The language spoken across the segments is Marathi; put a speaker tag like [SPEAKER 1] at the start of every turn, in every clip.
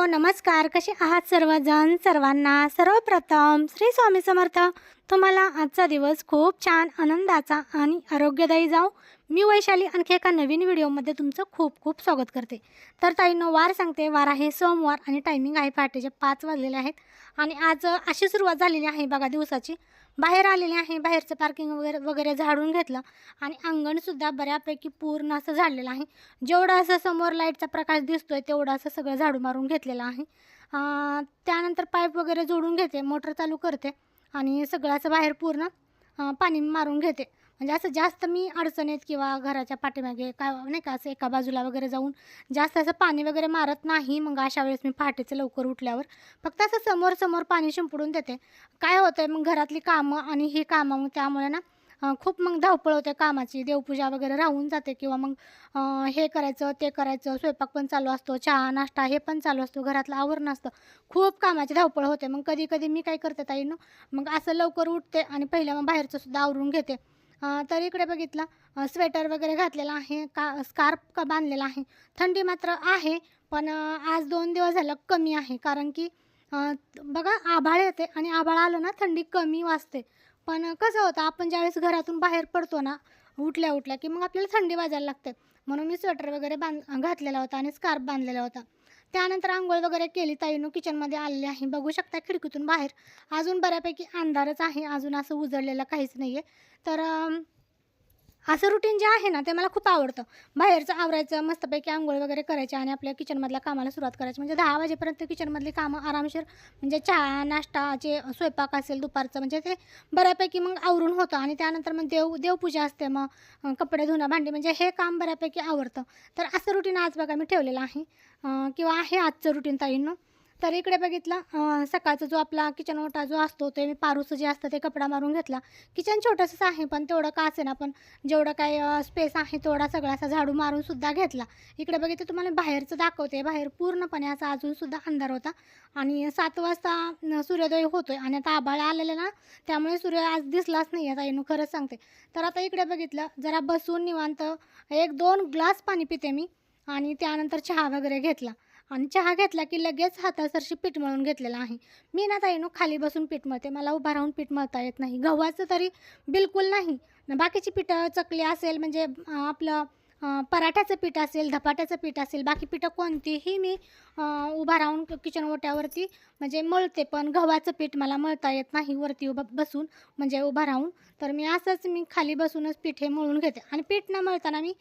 [SPEAKER 1] हॅलो नमस्कार कसे आहात सर्वजण? सर्वांना सर्वप्रथम श्री स्वामी समर्थ. तुम्हाला आजचा दिवस खूप छान आनंदाचा आणि आरोग्यदायी जाऊ मी वैशाली आणखी एका नवीन व्हिडिओमध्ये तुमचं खूप खूप स्वागत करते. तर ताईनो वार सांगते. वार आहे सोमवार आणि टायमिंग आहे पहाटेचे पाच वाजलेले आहेत. आणि आज अशी सुरुवात झालेली आहे बघा दिवसाची. बाहेर आलेले आहे. बाहेरचं पार्किंग वगैरे वगैरे झाडून घेतलं. आणि अंगणसुद्धा बऱ्यापैकी पूर्ण असं झाडलेलं आहे. जेवढं असं समोर लाईटचा प्रकाश दिसतो आहे तेवढं असं सगळं झाडू मारून घेतलेलं आहे. त्यानंतर पाईप वगैरे जोडून घेते. मोटर चालू करते. आणि सगळं असं बाहेर पूर्ण पाणी मारून घेते. म्हणजे असं जास्त मी अडचणीत किंवा घराच्या पाठीमागे काय नाही का असं एका बाजूला वगैरे जाऊन जास्त असं पाणी वगैरे मारत नाही मग अशा वेळेस मी पहाटेचं लवकर उठल्यावर फक्त असं समोर समोर पाणी शिंपडून देते. काय होतं आहे मग घरातली कामं आणि ही कामं मग त्यामुळे ना खूप मग धावपळ होते कामाची. देवपूजा वगैरे राहून जाते किंवा मग हे करायचं ते करायचं स्वयंपाक पण चालू असतो चहा नाश्ता हे पण चालू असतो घरातलं आवरण असतं. खूप कामाची धावपळ होते. मग कधी कधी मी काय करते ताईनं मग असं लवकर उठते आणि पहिल्या मग बाहेरचं सुद्धा आवरून घेते. तर इकडे बघितलं स्वेटर वगैरे घातलेला आहे का स्कार्फ का बांधलेला आहे. थंडी मात्र आहे पण आज दोन दिवस झालं कमी आहे कारण की बघा आभाळ येते आणि आभाळ आलं ना थंडी कमी वाजते. पण कसं होतं आपण ज्यावेळेस घरातून बाहेर पडतो ना उठल्या उठल्या की मग आपल्याला थंडी वाजायला लागते. म्हणून मी स्वेटर वगैरे बांध घातलेला होता आणि स्कार्फ बांधलेला होता. त्यानंतर आंघोळ वगैरे केली ताईनं किचनमध्ये आलेली आहे. बघू शकता खिडकीतून बाहेर अजून बऱ्यापैकी अंधारच आहे. अजून असं उजळलेलं काहीच नाही आहे तर असं रुटीन जे आहे ना ते मला खूप आवडतं. बाहेरचं आवरायचं मस्तपैकी आंघोळ वगैरे करायचे आणि आपल्या किचनमधल्या कामाला सुरुवात करायची. म्हणजे दहा वाजेपर्यंत किचनमधली कामं आरामशीर म्हणजे चहा नाश्ताचे स्वयंपाक असेल दुपारचं म्हणजे ते बऱ्यापैकी मग आवरून होतं. आणि त्यानंतर मग देव देवपूजा असते मग कपडे धुणं भांडी म्हणजे हे काम बऱ्यापैकी आवडतं. तर असं रुटीन आज बघा मी ठेवलेलं आहे. किंवा आहे आजचं रुटीन ताईंनो. तर इकडे बघितलं सकाळचा जो आपला किचन ओटा जो असतो ते मी पारूचं जे असतं ते कपडा मारून घेतला. किचन छोटंसंच आहे पण तेवढं का असे ना पण जेवढं काय स्पेस आहे तेवढा सगळा असा झाडू मारून सुद्धा घेतला. इकडे बघितलं तुम्हाला बाहेरचं दाखवते. बाहेर पूर्णपणे असा अजूनसुद्धा अंधार होता. आणि सात वाजता सूर्योदय होतोय आणि आता आभाळ आलेलं ना त्यामुळे सूर्य आज दिसलाच नाही आता येणू खरंच सांगते. तर आता इकडे बघितलं जरा बसून निवांत एक दोन ग्लास पाणी पिते मी. आणि त्यानंतर चहा वगैरे घेतला. आणि चहा घेतला की लगेच हातासरशी पीठ मळून घेतलेलं आहे. मी ना ताईनो खाली बसून पीठ मळते. मला उभा राहून पीठ मळता येत नाही. गव्हाचं तरी बिलकुल नाही. बाकीची पिठं चकली असेल म्हणजे आपलं पराठ्याचं पीठ असेल धपाट्याचं पीठ असेल बाकी पिठं कोणतीही मी उभा राहून किचन ओट्यावरती म्हणजे मळते पण गव्हाचं पीठ मला मळता येत नाही. वरती उभं बसून म्हणजे उभा राहून. तर मी असंच मी खाली बसूनच पीठ हे मळून घेते. आणि पीठ न मळताना मी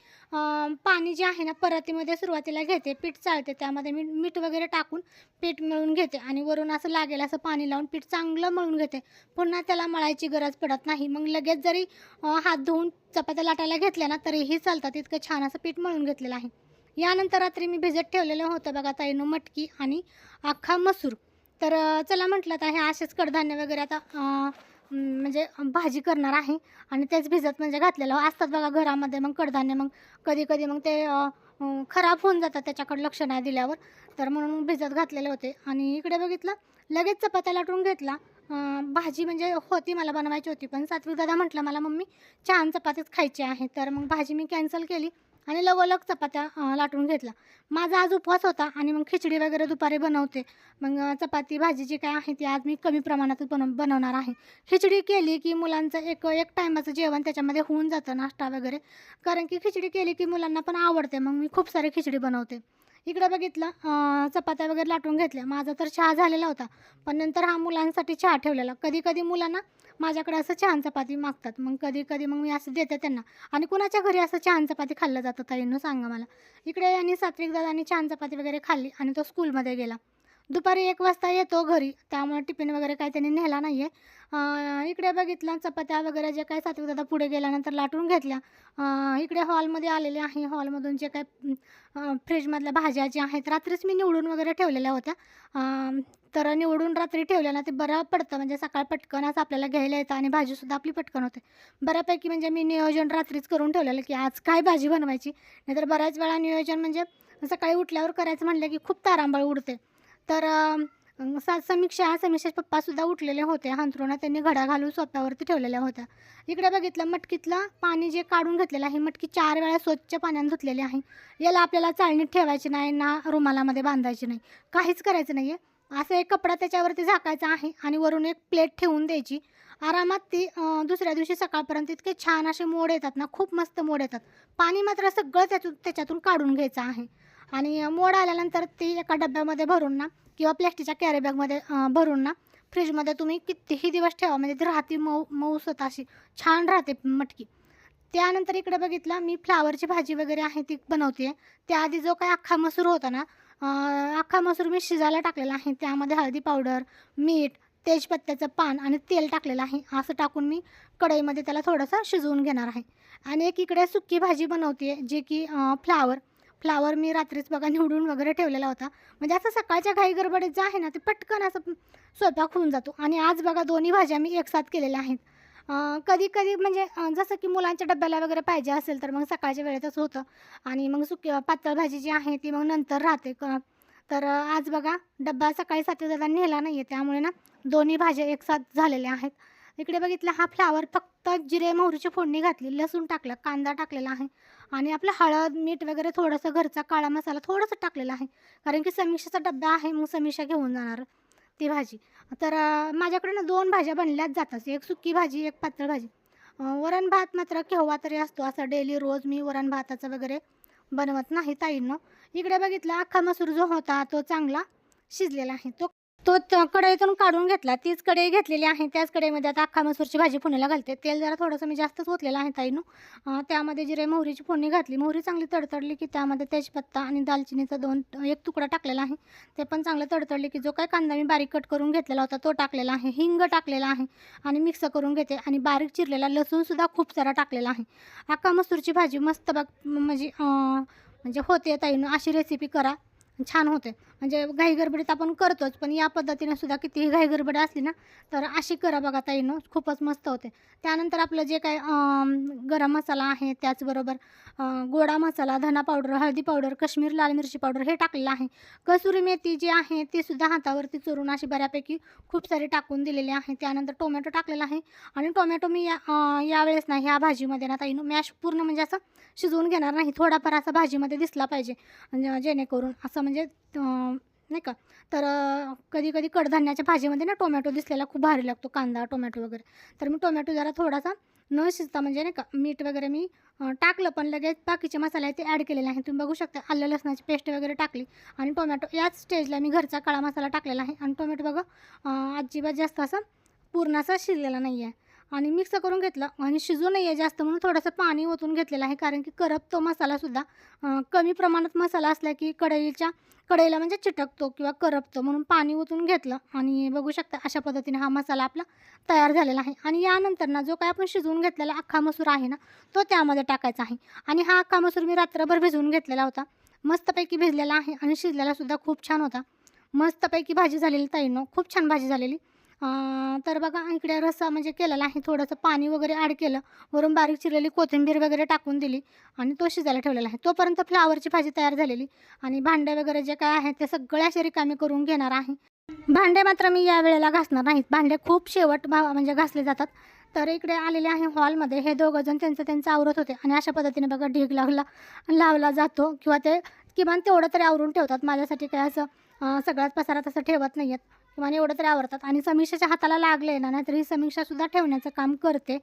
[SPEAKER 1] पाणी जे आहे ना परतीमध्ये सुरुवातीला घेते. पीठ चालते त्यामध्ये मी मीठ वगैरे टाकून पीठ मळून घेते. आणि वरून असं लागेल असं पाणी लावून पीठ चांगलं मळून घेते. पुन्हा त्याला मळायची गरज पडत नाही. मग लगेच जरी हात धुवून चपात्या लाटायला घेतल्या ना तरीही चालतात. इतकं छान असं पीठ मळून घेतलेलं आहे. यानंतर रात्री मी भिजत ठेवलेलं होतं बघा ताईनं मटकी आणि अख्खा मसूर. तर चला म्हटलं आता हे असेच कडधान्य वगैरे आता म्हणजे भाजी करणार आहे आणि तेच भिजत म्हणजे घातलेलं. हो, असतात बघा घरामध्ये मग कडधान्य मग कधी कधी मग ते खराब होऊन जातात त्याच्याकडे लक्ष नाही दिल्यावर. तर म्हणून मग भिजत घातलेले होते आणि इकडे बघितलं लगेच चपात्या लाटून घेतला. भाजी म्हणजे होती मला बनवायची होती पण सात्विक दादा म्हटलं मला मम्मी छान चपातीच खायची आहे. तर मग भाजी मी कॅन्सल केली. आणि लगोलग चपात्या लाटून घेतला माझा आज उपवास होता आणि मग खिचडी वगैरे दुपारी बनवते. मग चपाती भाजी जी काय आहे ती आज मी कमी प्रमाणात बनव बनवणार आहे. खिचडी केली की मुलांचं एक एक टायमाचं जेवण त्याच्यामध्ये होऊन जातं नाश्ता वगैरे. कारण की खिचडी केली की मुलांना पण आवडते. मग मी खूप सारी खिचडी बनवते. इकडे बघितलं चपात्या वगैरे लाटून घेतल्या. माझा तर चहा झालेला होता. पण नंतर हा मुलांसाठी चहा ठेवलेला. कधी कधी मुलांना माझ्याकडे असं छान चपाती मागतात. मग कधी कधी मग मी असं देते त्यांना. आणि कुणाच्या घरी असं छान चपाती खाल्लं जातं ताईनं सांगा मला. इकडे यांनी सात्विक दादानी छान चपाती वगैरे खाल्ली आणि तो स्कूलमध्ये गेला. दुपारी एक वाजता येतो घरी त्यामुळे टिफिन वगैरे काही त्यांनी नेला नाही आहे इकडे बघितलं चपात्या वगैरे जे काय सात्विक दादा पुढे गेल्यानंतर लाटून घेतल्या. इकडे हॉलमध्ये आलेले आहे. हॉलमधून जे काय फ्रीजमधल्या भाज्या ज्या आहेत रात्रीच मी निवडून वगैरे ठेवलेल्या होत्या. तर निवडून रात्री ठेवल्या ना ते बरं पडतं. म्हणजे सकाळ पटकन असं आपल्याला घ्यायला येतं आणि भाजीसुद्धा आपली पटकन होते. बऱ्यापैकी म्हणजे मी नियोजन रात्रीच करून ठेवलेलं की आज काय भाजी बनवायची? नाहीतर बऱ्याच वेळा नियोजन म्हणजे सकाळी उठल्यावर करायचं म्हटलं की खूप तारांबळ उडते. तर अं, सा समीक्षा समीक्षाचे पप्पासुद्धा उठलेले होते हंतरुणा त्यांनी घडा घालून सोप्यावरती ठेवलेल्या होत्या. इकडे बघितलं मटकीतलं पाणी जे काढून घेतलेलं आहे मटकी चार वेळा स्वच्छ पाण्याने धुतलेली आहे. याला आपल्याला चाळणीत ठेवायची नाही ना रुमालामध्ये बांधायची नाही. काहीच करायचं नाही आहे असं एक कपडा त्याच्यावरती झाकायचा आहे आणि वरून एक प्लेट ठेवून द्यायची. आरामात ती दुसऱ्या दिवशी सकाळपर्यंत इतके छान असे मोड येतात ना खूप मस्त मोड येतात. पाणी मात्र सगळं त्यातून त्याच्यातून काढून घ्यायचं आहे. आणि मोड आल्यानंतर ती एका डब्यामध्ये भरून ना किंवा प्लॅस्टिकच्या कॅरीबॅगमध्ये भरून ना फ्रीजमध्ये तुम्ही कितीही दिवस ठेवा म्हणजे ती राहते मऊ मऊसत अशी छान राहते मटकी. त्यानंतर इकडे बघितलं मी फ्लावरची भाजी वगैरे आहे ती बनवते. त्याआधी जो काय अख्खा मसूर होता ना अख्खा मसूर मी शिजायला टाकलेला आहे. त्यामध्ये हळदी पावडर मीठ तेजपत्त्याचं पान आणि तेल टाकलेलं आहे. असं टाकून मी कढईमध्ये त्याला थोडंसं शिजवून घेणार आहे. आणि एक इकडे सुकी भाजी बनवते जे की फ्लावर फ्लावर मी रात्रीच बघा निवडून वगैरे ठेवलेला होता. म्हणजे असं सकाळच्या घाई गडबडीत जे आहे ना ते पटकन असं स्वयंपाक होऊन जातो. आणि आज बघा दोन्ही भाज्या मी एकसाथ केलेल्या आहेत. कधी कधी म्हणजे जसं की मुलांच्या डब्याला वगैरे पाहिजे असेल तर मग सकाळच्या वेळेतच होतं. आणि मग सुकी पातळ भाजी जी आहे ती मग नंतर राहते. क तर आज बघा डब्बा सकाळी सात वाजता नेला नाही आहे त्यामुळे ना दोन्ही भाज्या एकसाथ झालेल्या आहेत. इकडे बघितलं हा फ्लावर फक्त जिरे मोहरीची फोडणी घातली लसूण टाकलं कांदा टाकलेला आहे. आणि आपलं हळद मीठ वगैरे थोडंसं घरचा काळा मसाला थोडंसं टाकलेला आहे. कारण की समीक्षाचा डब्बा आहे मग समीक्षा घेऊन जाणार ती भाजी. तर माझ्याकडे ना दोन भाज्या बनल्याच जातात. एक सुकी भाजी एक पातळ भाजी. वरण भात मात्र केव्हा तरी असतो. असं डेली रोज मी वरण भाताचं वगैरे बनवत नाही ताईनं. इकडे बघितला अख्खा मसूर जो होता तो चांगला शिजलेला आहे. तो तो त- कढईतून काढून घेतला. तीच कढई घेतलेली आहे. त्याच कढईमध्ये आता अख्खा मसूरची भाजी फोडणीला घालते. तेल जरा थोडंसं मी जास्तच ओतलेलं आहे ताईनू. अं, त्यामध्ये जिरे मोहरीची फोडणी घातली. मोहरी चांगली तडतडली की त्यामध्ये तेजपत्ता आणि दालचिनीचा दोन एक तुकडा टाकलेला आहे. ते पण चांगलं तडतडले की जो काय कांदा मी बारीक कट करून घेतलेला होता तो टाकलेला आहे. हिंग टाकलेला आहे आणि मिक्स करून घेते आणि बारीक चिरलेला लसूणसुद्धा खूप सारा टाकलेला आहे. अख्खा मसूरची भाजी मस्त बघ म्हणजे अं, म्हणजे होते ताईनं. अशी रेसिपी करा. छान होते. म्हणजे घाई गडबडीत आपण करतोच पण या पद्धतीने सुद्धा कितीही घाई असली ना तर अशी करा बघा ताईनं खूपच मस्त होते. त्यानंतर आपलं जे काय गरम मसाला आहे त्याचबरोबर गोडा मसाला धना पावडर हळदी पावडर काश्मीर लाल मिरची पावडर हे टाकलेलं आहे. कसुरी मेथी जी आहे ती सुद्धा हातावरती चोरून अशी बऱ्यापैकी खूप सारी टाकून दिलेली आहे. त्यानंतर टोमॅटो टाकलेला आहे. आणि टोमॅटो मी या यावेळेस नाही ह्या भाजीमध्ये ना ताईनं मॅश पूर्ण म्हणजे असं शिजवून घेणार नाही. थोडाफार असा भाजीमध्ये दिसला पाहिजे. म्हणजे जेणेकरून असं म्हणजे नाही का? तर कधी कधी कडधान्याच्या भाजीमध्ये ना टोमॅटो दिसलेला खूप भारी लागतो कांदा टोमॅटो वगैरे. तर मी टोमॅटो जरा थोडासा न शिजता म्हणजे नाही का मीठ वगैरे मी टाकलं पण लगेच बाकीचे मसाले आहे ते ॲड केलेले आहे तुम्ही बघू शकता आलं लसणाची पेस्ट वगैरे टाकली आणि टोमॅटो याच स्टेजला मी घरचा काळा मसाला टाकलेला आहे. आणि टोमॅटो बघा अजिबात जास्त असं पूर्ण असा शिजलेला नाही आहे आणि मिक्स करून घेतलं आणि शिजू नाही आहे जास्त म्हणून थोडंसं पाणी ओतून घेतलेलं आहे कारण की करपतो मसालासुद्धा कमी प्रमाणात मसाला असला की कढईच्या कढईला म्हणजे चिटकतो किंवा करपतो म्हणून पाणी ओतून घेतलं. आणि बघू शकता अशा पद्धतीने हा मसाला आपला तयार झालेला आहे. आणि यानंतर ना जो काय आपण शिजवून घेतलेला अख्खा मसूर आहे ना तो त्यामध्ये टाकायचा आहे. आणि हा अख्खा मसूर मी रात्रभर भिजवून घेतलेला होता. मस्तपैकी भिजलेला आहे आणि शिजलेलासुद्धा खूप छान होता. मस्तपैकी भाजी झालेली ताईनो खूप छान भाजी झालेली. तर बघा इकडे रस्सा म्हणजे केलेला आहे. थोडंसं पाणी वगैरे ॲड केलं. वरून बारीक चिरलेली कोथिंबीर वगैरे टाकून दिली आणि तो शिजायला ठेवलेला आहे. तोपर्यंत फ्लावरची भाजी तयार झालेली आणि भांडे वगैरे जे काय आहे ते सगळ्या असे रिकामी करून घेणार आहे. भांडे मात्र मी या वेळेला घासणार नाहीत. भांडे खूप शेवट भा म्हणजे घासले जातात. तर इकडे आलेले आहे हॉलमध्ये. हे दोघं जण त्यांचं त्यांचं आवरत होते आणि अशा पद्धतीने बघा ढीग लावला लावला जातो किंवा ते किमान तेवढं तरी आवरून ठेवतात. माझ्यासाठी काय असं सगळ्यात सगळ्याच पसारात असं ठेवत नाही आहेत किमान एवढं तरी आवडतात. आणि समीक्षाच्या हाताला लागले ना नाहीतर ही समीक्षासुद्धा ठेवण्याचं काम करते.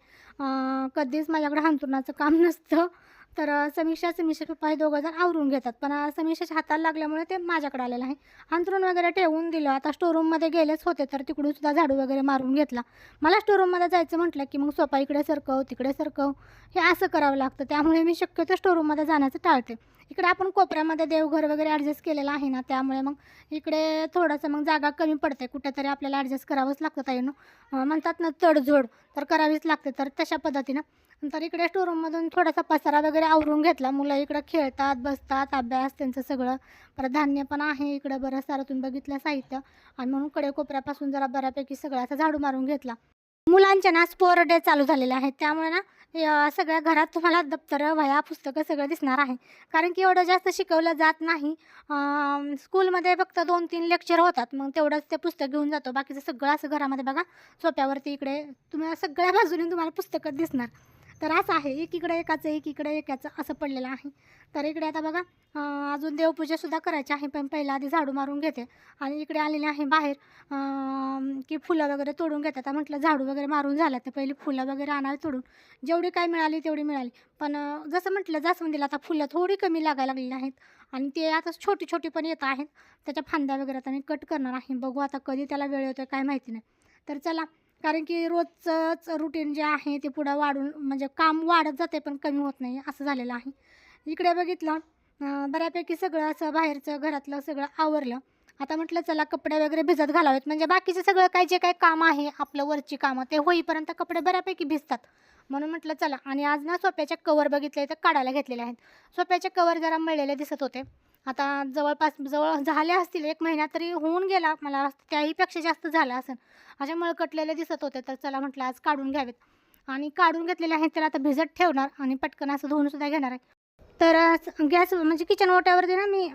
[SPEAKER 1] कधीच माझ्याकडे हांतुरणाचं काम नसतं. तर समीक्षा समीक्षा पप्पा हे दोघं जण आवरून घेतात. पण अं, समीक्षाच्या हाताला लागल्यामुळे ते माझ्याकडे आलेलं आहे. अंथरूण वगैरे ठेवून दिलं. आता स्टोरूममध्ये गेलेच होते तर तिकडून सुद्धा झाडू वगैरे मारून घेतला. मला स्टोरूममध्ये जायचं म्हटलं की मग सोपा इकडे सरकव तिकडे सरकव. हे असं करावं लागतं. त्यामुळे मी शक्यतो स्टोरूममध्ये जाण्याचं टाळते. इकडे आपण कोपऱ्यामध्ये देवघर वगैरे ॲडजस्ट केलेलं आहे ना त्यामुळे मग इकडे थोडंसं मग जागा कमी पडते. कुठेतरी आपल्याला ॲडजस्ट करावंच लागतं ताईनं म्हणतात ना तडजोड तर करावीच लागते तर तशा पद्धतीनं. तर इकडे स्टोरूममधून थोडासा पसारा वगैरे आवरून घेतला. मुलं इकडं खेळतात बसतात अभ्यास त्यांचं सगळं. परत धान्य पण आहे इकडं बरं सारं तुम्ही बघितलं साहित्य. आणि म्हणून कडे कोपऱ्यापासून जरा बऱ्यापैकी सगळं असं झाडू मारून घेतला. मुलांच्या ना स्पोर डे चालू झालेले आहेत. त्यामुळे ना सगळ्या घरात तुम्हाला दप्तरं वह्या पुस्तकं सगळं दिसणार आहे. कारण की एवढं जास्त शिकवलं जात नाही. स्कूलमध्ये फक्त दोन तीन लेक्चर होतात. मग तेवढंच ते पुस्तक घेऊन जातो. बाकीचं सगळं असं घरामध्ये बघा. सोप्यावरती इकडे तुम्हाला सगळ्या बाजूने तुम्हाला पुस्तकं दिसणार. तर असं आहे एकीकडे एकाचं एकीकडे एकाचं असं पडलेलं आहे. तर इकडे आता बघा अजून देवपूजासुद्धा करायची आहे पण पहिला आधी झाडू मारून घेते. आणि इकडे आलेले आहे बाहेर की फुलं वगैरे तोडून घेतात. आता म्हटलं झाडू वगैरे मारून झालं तर पहिली फुलं वगैरे आणावी तोडून. जेवढी काय मिळाली तेवढी मिळाली. पण जसं म्हटलं जास्वंदीला आता फुलं थोडी कमी लागायला लागलेली आहेत. आणि ते आता छोटी छोटी पण येत आहेत. त्याच्या फांद्या वगैरे आता मी कट करणार आहे. बघू आता कधी त्याला वेळ येतो काय माहिती नाही. तर चला कारण की रोजचंच रुटीन जे आहे ते पुढं वाढून म्हणजे काम वाढत जाते पण कमी होत नाही असं झालेलं आहे. इकडे बघितलं बऱ्यापैकी सगळं असं बाहेरचं घरातलं सगळं आवरलं. आता म्हटलं चला कपडे वगैरे भिजत घालावेत. म्हणजे बाकीचं सगळं काय जे काय काम आहे आपलं वरची कामं ते होईपर्यंत कपडे बऱ्यापैकी भिजतात. म्हणून म्हटलं चला आणि आज ना सोप्याच्या कवर बघितले तर काढायला घेतलेले आहेत. सोप्याचे कवर जरा मळलेले दिसत होते. आता जवळपास जवळ झाले असतील एक महिना तरी होऊन गेला मला त्याहीपेक्षा जास्त झालं असेल. अशा मळकटलेले दिसत होते तर चला म्हटलं आज काढून घ्यावेत. आणि काढून घेतलेले आहेत त्याला आता भिजत ठेवणार आणि पटकन असं धुवून सुद्धा घेणार आहे. तर गॅस म्हणजे किचन ओट्यावरती ना मी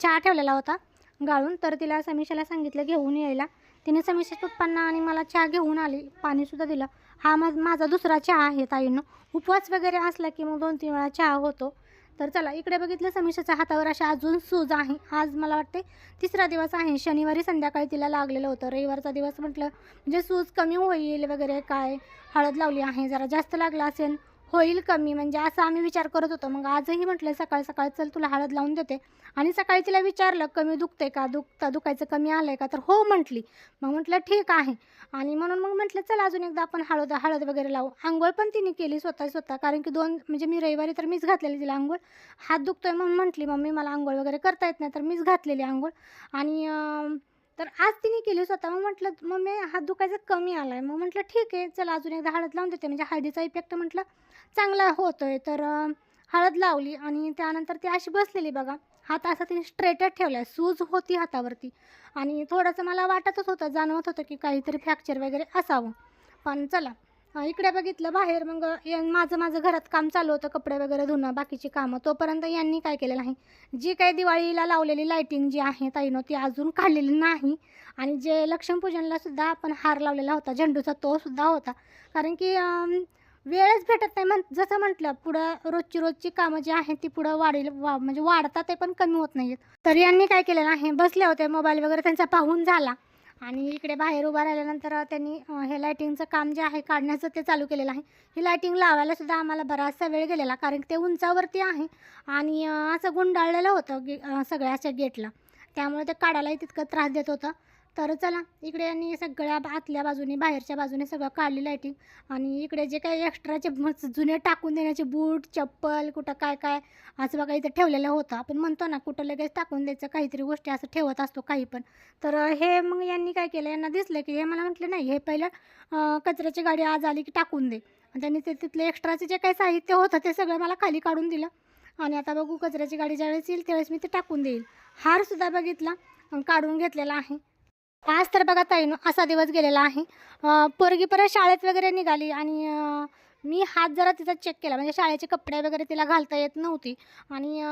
[SPEAKER 1] चहा ठेवलेला होता गाळून तर तिला समीक्षाला सांगितलं घेऊन यायला. तिने समीशा पप्पांना आणि मला चहा घेऊन आली पाणीसुद्धा दिलं. हा मा माझा दुसरा चहा आहे ताईनं. उपवास वगैरे असला की मग दोन तीन वेळा चहा होतो. तर चला इकडे बघितलं समीक्षाच्या हातावर अशा अजून सूज आहे. आज मला वाटते तिसरा दिवस आहे. शनिवारी संध्याकाळी तिला लागलेलं होतं. रविवारचा दिवस म्हटलं म्हणजे सूज कमी होईल वगैरे काय? हळद लावली आहे जरा जास्त लागला असेल. होईल कमी. म्हणजे असं आम्ही विचार करत होतो. मग आजही म्हटलं सकाळ सकाळ चल तुला हळद लावून देते. आणि सकाळी तिला विचारलं कमी दुखते का? दुखता दुखायचं कमी आलं आहे का? तर हो म्हटली. मग म्हटलं ठीक आहे. आणि म्हणून मग म्हटलं चल अजून एकदा आपण हळद हळद वगैरे लावू. आंघोळ पण तिने केली स्वतः स्वतः. कारण की दोन म्हणजे मी रविवारी तर मीच घातलेली तिला आंघोळ. हात दुखतोय म्हणून म्हटली मम्मी मला आंघोळ वगैरे करता येत नाही. तर मीच घातलेली आंघोळ. आणि तर आज तिने केली स्वतः. मग म्हटलं मम्मी हात दुखायचं कमी आला आहे मग म्हटलं ठीक आहे. चला अजून एकदा हळद लावून देते. म्हणजे हळदीचा इफेक्ट म्हटलं चांगला होतोय. तर हळद लावली आणि त्यानंतर ती अशी बसलेली बघा. हात असा तिने स्ट्रेटच ठेवला सूज होती हातावरती. आणि थोडंसं मला वाटतच होतं जाणवत होतं की काहीतरी फ्रॅक्चर वगैरे असावं. पण चला इकडे बघितलं बाहेर. मग माझं माझं घरात काम चालू होतं कपडे वगैरे धुणं बाकीची कामं. तोपर्यंत यांनी काय केलेलं आहे? जी काही दिवाळीला लावलेली लायटिंग जी आहे ताईनं ती अजून काढलेली नाही. आणि जे लक्ष्मीपूजनला सुद्धा आपण हार लावलेला होता झेंडूचा तो सुद्धा होता. कारण की वेळच भेटत नाही. म्हण जसं म्हटलं पुढं रोजची रोजची कामं जी आहेत ती पुढं वाढेल वा म्हणजे वाढतात ते पण कमी होत नाहीत तर यांनी काय केलेलं आहे? बसले होते मोबाईल वगैरे त्यांचा पाहून झाला. आणि इकडे बाहेर उभा राहिल्यानंतर त्यांनी हे लायटिंगचं काम जे आहे काढण्याचं ते चालू केलेलं आहे. ही लायटिंग लावायला सुद्धा आम्हाला बराचसा वेळ गेलेला कारण ते उंचावरती आहे. आणि असं गुंडाळलेलं होतं गे सगळ्या अशा गेटला. त्यामुळे ते काढायलाही तितकं त्रास देत होतं. तर चला इकडे यांनी सगळ्या आतल्या बाजूने बाहेरच्या बाजूने सगळं काढली लायटिंग आणि इकडे जे काही एक्स्ट्राचे जुने टाकून देण्याचे बूट चप्पल कुठं काय काय असं बघा इथं ठेवलेलं होतं. आपण म्हणतो ना कुठं लगेच टाकून द्यायचं काहीतरी गोष्टी असं ठेवत असतो काही पण. तर हे मग यांनी काय केलं? यांना दिसलं की हे मला म्हटलं नाही हे पहिलं कचऱ्याची गाडी आज आली की टाकून दे. आणि त्यांनी ते तिथले एक्स्ट्राचे जे काही साहित्य होतं ते सगळं मला खाली काढून दिलं. आणि आता बघू कचऱ्याची गाडी ज्यावेळेस येईल त्यावेळेस मी ते टाकून देईल. हारसुद्धा बघितला काढून घेतलेला आहे. आज तर बघा ताईनो असा दिवस गेलेला आहे. पोरगी परत शाळेत वगैरे निघाली आणि मी हात जरा तिचा चेक केला. म्हणजे शाळेचे कपडे वगैरे तिला घालता येत नव्हती. आणि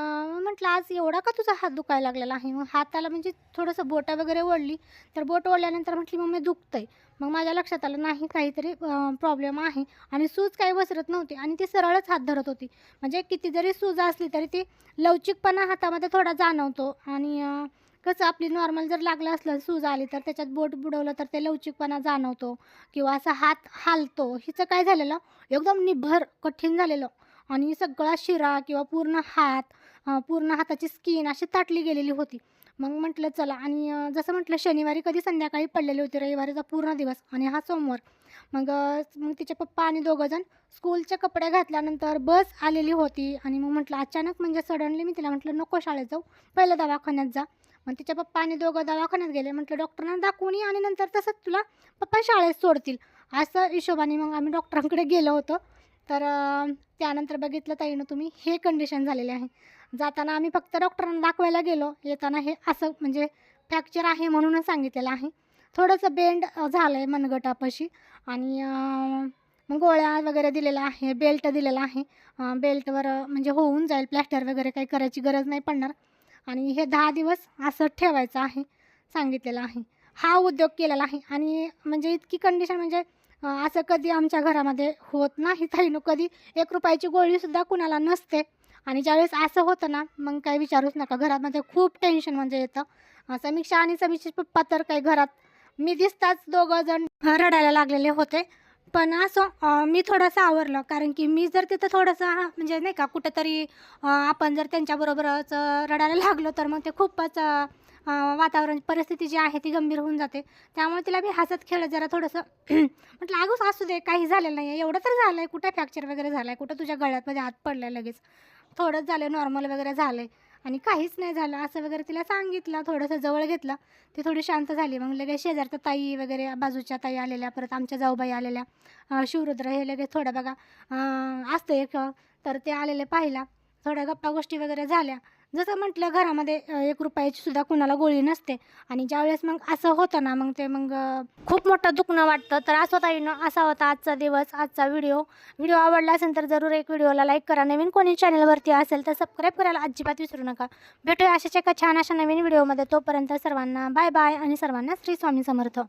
[SPEAKER 1] म्हटलं आज एवढा का तुझा हात दुखायला लागलेला आहे? मग हाताला म्हणजे थोडंसं बोटं वगैरे ओढली. तर बोट ओढल्यानंतर म्हटली मग मी दुखतंय. मग माझ्या लक्षात आलं नाही काहीतरी प्रॉब्लेम आहे. आणि सूज काही वसरत नव्हती आणि ती सरळच हात धरत होती. म्हणजे किती जरी सूज असली तरी ती लवचिकपणा हातामध्ये थोडा जाणवतो. आणि कसं आपली नॉर्मल जर लागलं असलं सूज आली तर त्याच्यात बोट बुडवलं तर ते लवचिकपणा जाणवतो. किंवा असा हात हालतो हिचं काय झालेलं? एकदम निभर कठीण झालेलं. आणि सगळा शिरा किंवा पूर्ण हात पूर्ण हाताची स्किन अशी ताटली गेलेली होती. मग म्हटलं चला. आणि जसं म्हटलं शनिवारी कधी संध्याकाळी पडलेली होती रविवारीचा पूर्ण दिवस आणि हा सोमवार. मग मग तिचे पप्पा आणि दोघंजण स्कूलचे कपडे घातल्यानंतर बस आलेली होती. आणि मग म्हटलं अचानक म्हणजे सडनली मी तिला म्हटलं नको शाळेत जाऊ. पहिलं दवाखान्यात जा. मग तिच्या पप्पा आणि दोघं दवाखान्यात गेले. म्हटलं डॉक्टरांना दाखवून ये आणि नंतर तसंच तुला पप्पा शाळेत सोडतील. असं हिशोबाने मग आम्ही डॉक्टरांकडे गेलो होतो. तर त्यानंतर बघितलं ताईनं तुम्ही हे कंडिशन झालेले आहे. जाताना आम्ही फक्त डॉक्टरांना दाखवायला गेलो. येताना हे असं म्हणजे फ्रॅक्चर आहे म्हणूनच सांगितलेलं आहे. थोडंसं बेंड झालं आहे मनगटापाशी आणि मग गोळ्या वगैरे दिलेला आहे बेल्ट दिलेला आहे. बेल्टवर म्हणजे होऊन जाईल प्लॅस्टर वगैरे काही करायची गरज नाही पडणार. आणि हे दहा दिवस असं ठेवायचं आहे सांगितलेलं आहे. हा उद्योग केलेला आहे आणि म्हणजे इतकी कंडिशन म्हणजे असं कधी आमच्या घरामध्ये होत नाही ताईनो. कधी एक रुपयाची गोळीसुद्धा कुणाला नसते. आणि ज्यावेळेस असं होतं ना मग काही विचारूच नका. घरामध्ये खूप टेन्शन म्हणजे येतं. समीक्षा आणि समीक्षेचे पप्पा तर काही घरात मी दिसताच दोघं जण रडायला लागलेले होते. पण असं अं, मी थोडंसं आवरलं. कारण की मी जर तिथं थोडंसं हा, म्हणजे नाही का कुठंतरी अं, आपण जर त्यांच्याबरोबरच अं, रडायला लागलो तर मग ते खूपच अं, अं, वातावरण परिस्थिती जी आहे ती गंभीर होऊन जाते. त्यामुळे तिला मी हसत खेळत जरा थोडंसं म्हटलं अगोच असू दे काही झालेलं नाही आहे एवढं तर झालं आहे कुठं फ्रॅक्चर वगैरे झालं आहे कुठं तुझ्या गळ्यातमध्ये म्हणजे हात पडला लगेच. थोडंच झालं नॉर्मल वगैरे झालं आहे आणि काहीच नाही झालं. असं वगैरे तिला सांगितलं थोडंसं जवळ घेतलं. ती थोडी शांत झाली. मग लगेच शेजारच्या ताई वगैरे बाजूच्या ताई आलेल्या परत आमच्या जाऊबाई आलेल्या शिवरुद्र हे लगेच थोडं बघा असतं एक तर ते आलेले पाहिला थोड्या गप्पा गोष्टी वगैरे झाल्या. जसं म्हटलं घरामध्ये एक रुपयाची सुद्धा कुणाला गोळी नसते. आणि ज्यावेळेस मग असं होतं ना मग ते मग खूप मोठं दुखणं वाटतं. तर असं ताईनं असा होता आजचा दिवस आजचा व्हिडिओ. व्हिडिओ आवडला असेल तर जरूर एक व्हिडिओला लाईक करा. नवीन कोणी चॅनलवरती असेल तर सबस्क्राईब करायला अजिबात विसरू नका. भेटूया अशाच एका छान अशा नवीन व्हिडिओमध्ये. तोपर्यंत सर्वांना बाय बाय आणि सर्वांना श्री स्वामी समर्थ.